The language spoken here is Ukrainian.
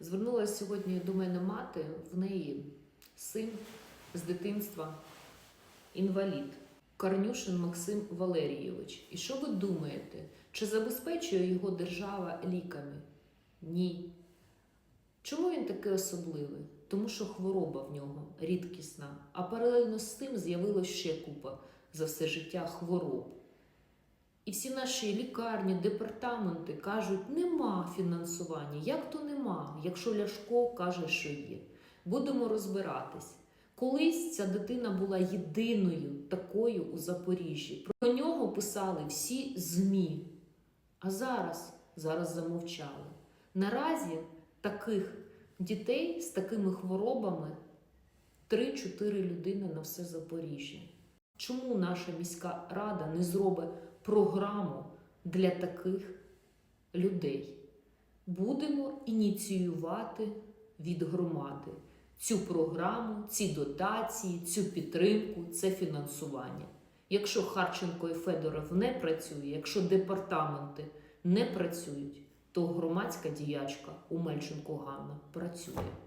Звернулася сьогодні до мене мати, в неї син з дитинства, інвалід, Карнюшин Максим Валерійович. І що ви думаєте, чи забезпечує його держава ліками? Ні. Чому він такий особливий? Тому що хвороба в нього рідкісна, а паралельно з тим з'явилася ще купа за все життя хвороб. І всі наші лікарні, департаменти кажуть, нема фінансування. Як то нема, якщо Ляшко каже, що є. Будемо розбиратись. Колись ця дитина була єдиною такою у Запоріжжі. Про нього писали всі ЗМІ. А зараз, зараз замовчали. Наразі таких дітей з такими хворобами 3-4 людини на все Запоріжжя. Чому наша міська рада не зробить програму для таких людей? Будемо ініціювати від громади цю програму, ці дотації, цю підтримку, це фінансування. Якщо Харченко і Федоров не працює, якщо департаменти не працюють, то громадська діячка Умельченко Ганна працює.